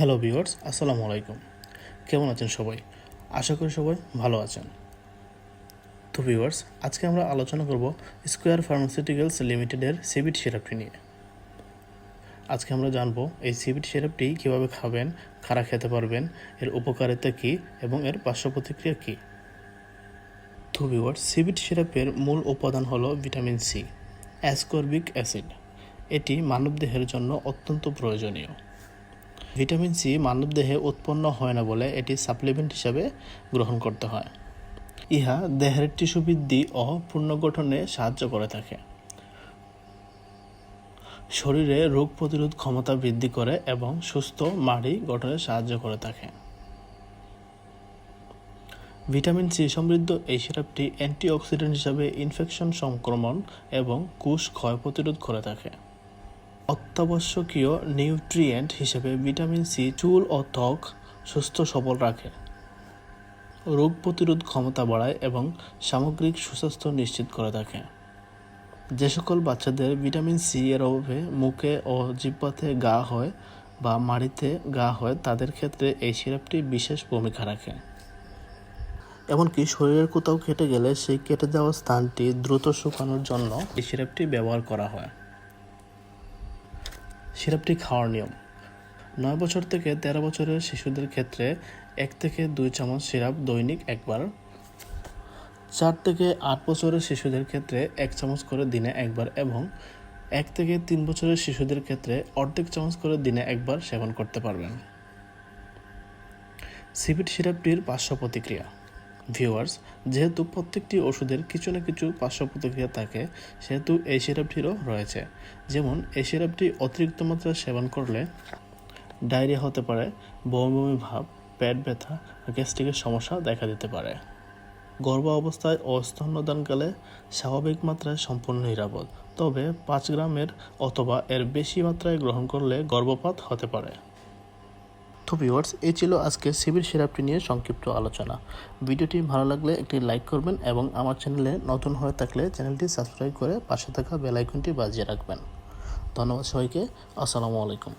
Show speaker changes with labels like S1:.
S1: Hello viewers, আসসালামু আলাইকুম। কেমন আছেন সবাই? আশা করি সবাই ভালো আছেন। তো ভিউয়ার্স, আজকে আমরা আলোচনা করব স্কোয়ার ফার্মাসিউটিক্যালস লিমিটেডের সিবিট সিরাপটি নিয়ে। আজকে আমরা জানব এই সিবিট সিরাপটি কীভাবে খাবেন খারা খেতে পারবেন, এর উপকারিতা কী এবং এর পার্শ্ব প্রতিক্রিয়া কী। তো ভিউয়ার্স সিবিট সিরাপের মূল উপাদান হলো ভিটামিন সি, অ্যাসকর্বিক অ্যাসিড। এটি মানবদেহের জন্য অত্যন্ত প্রয়োজনীয়। ভিটামিন সি মানবদেহে উৎপন্ন হয় না বলে এটি সাপ্লিমেন্ট হিসাবে গ্রহণ করতে হয়। ইহা দেহের টিস্যু বৃদ্ধি ও পুনর্গঠনে সাহায্য করে থাকে। শরীরে রোগ প্রতিরোধ ক্ষমতা বৃদ্ধি করে এবং সুস্থ মাড়ি গঠনে সাহায্য করে থাকে। ভিটামিন সি সমৃদ্ধ এই সিরাপটি অ্যান্টিঅক্সিডেন্ট হিসাবে ইনফেকশন সংক্রমণ এবং কোষ ক্ষয় প্রতিরোধ করে থাকে। অত্যাবশ্যকীয় নিউট্রিয়েন্ট হিসেবে ভিটামিন সি, চুল ও ত্বক সুস্থ সবল রাখে। রোগ প্রতিরোধ ক্ষমতা বাড়ায় এবং সামগ্রিক সুস্বাস্থ্য নিশ্চিত করে থাকে। যে সকল বাচ্চাদের ভিটামিন সি এর অভাবে মুখে ও জিহ্বাতে গা হয় বা মাড়িতে গা হয়, তাদের ক্ষেত্রে এই সিরাপটি বিশেষ ভূমিকা রাখে। এমনকি শরীরের কোথাও কেটে গেলে সেই কেটে যাওয়া স্থানটি দ্রুত শুকানোর জন্য এই সিরাপটি ব্যবহার করা হয়। সিরাপটি খাওয়ার নিয়ম। নয় বছর থেকে তেরো বছরের শিশুদের ক্ষেত্রে এক থেকে দুই চামচ সিরাপ দৈনিক একবার। চার থেকে আট বছরের শিশুদের ক্ষেত্রে এক চামচ করে দিনে একবার এবং এক থেকে তিন বছরের শিশুদের ক্ষেত্রে অর্ধেক চামচ করে দিনে একবার সেবন করতে পারবেন। সিপিট সিরাপটির পার্শ্ব প্রতিক্রিয়া। ভিউয়ার্স যেহেতু প্রত্যেকটি ওষুধের কিছু না কিছু পার্শ্ব প্রতিক্রিয়া থাকে, সেহেতু এই সিরাপটিরও রয়েছে। যেমন, এই সিরাপটি অতিরিক্ত মাত্রায় সেবন করলে ডায়রিয়া হতে পারে, বমি ভাব, পেট ব্যথা, গ্যাস্ট্রিকের সমস্যা দেখা দিতে পারে। গর্ভ অবস্থায় ও স্তন্যদানকালে স্বাভাবিক মাত্রায় সম্পূর্ণ নিরাপদ। তবে পাঁচ গ্রামের অথবা এর বেশি মাত্রায় গ্রহণ করলে গর্ভপাত হতে পারে। তো ভিউয়ার্স এই ছিল আজকে সিভিল সেরাপটি নিয়ে সংক্ষিপ্ত আলোচনা। ভিডিওটি ভালো লাগলে একটি লাইক করবেন এবং আমার চ্যানেলে নতুন হয়ে থাকলে চ্যানেলটি সাবস্ক্রাইব করে পাশে থাকা বেল আইকনটি বাজিয়ে রাখবেন। ধন্যবাদ সবাইকে। আসসালামু আলাইকুম।